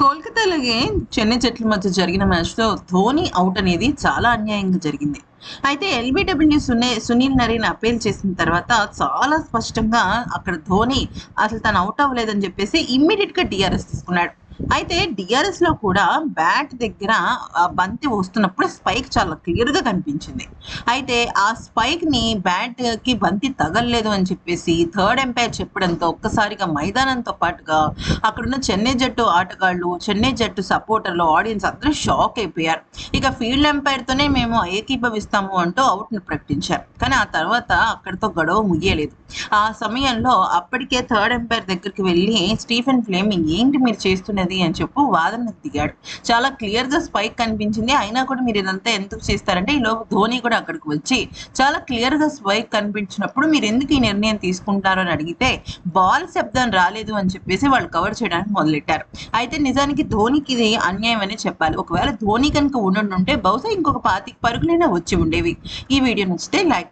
కోల్కతాలోగే చెన్నై జట్ల మధ్య జరిగిన మ్యాచ్లో ధోని అవుట్ అనేది చాలా అన్యాయంగా జరిగింది. అయితే ఎల్బిడబ్ల్యూ సునే సునీల్ నరీన్ అపీల్ చేసిన తర్వాత చాలా స్పష్టంగా అక్కడ ధోని అసలు తను అవుట్ అవ్వలేదని చెప్పేసి ఇమ్మీడియట్గా టీఆర్ఎస్ తీసుకున్నాడు. అయితే డిఆర్ఎస్లో కూడా బ్యాట్ దగ్గర ఆ బంతి వస్తున్నప్పుడు స్పైక్ చాలా క్లియర్గా కనిపించింది. అయితే ఆ స్పైక్ని బ్యాట్కి బంతి తగలలేదు అని చెప్పేసి థర్డ్ ఎంపైర్ చెప్పడంతో ఒక్కసారిగా మైదానంతో పాటుగా అక్కడున్న చెన్నై జట్టు ఆటగాళ్ళు చెన్నై జట్టు సపోర్టర్లు ఆడియన్స్ అందరూ షాక్ అయిపోయారు. ఇక ఫీల్డ్ ఎంపైర్ తోనే మేము ఏకీభవిస్తాము అంటూ అవుట్ను ప్రకటించారు. కానీ ఆ తర్వాత అక్కడితో గొడవ ముగియలేదు. ఆ సమయంలో అప్పటికే థర్డ్ ఎంపైర్ దగ్గరికి వెళ్ళి స్టీఫెన్ ఫ్లేమింగ్ ఏంటి మీరు చేస్తున్నది? అని చెప్పు వాదనకు దిగాడు. చాలా క్లియర్గా స్పైక్ కనిపించింది. అయినా కూడా మీరు ఇదంతా ఎందుకు చేస్తారంటే ఈ లోపు ధోని కూడా అక్కడికి వచ్చి చాలా క్లియర్గా స్పైక్ కనిపించినప్పుడు మీరు ఎందుకు ఈ నిర్ణయం తీసుకుంటారు అని అడిగితే బాల్ శబ్దం రాలేదు అని చెప్పేసి వాళ్ళు కవర్ చేయడానికి మొదలెట్టారు. అయితే నిజానికి ధోనికి ఇది అన్యాయం అని చెప్పాలి. ఒకవేళ ధోని కనుక ఉండుంటే బహుశా ఇంకొక పాతిక పరుగులైనా వచ్చి ఉండేవి. ఈ వీడియో నచ్చితే లైక్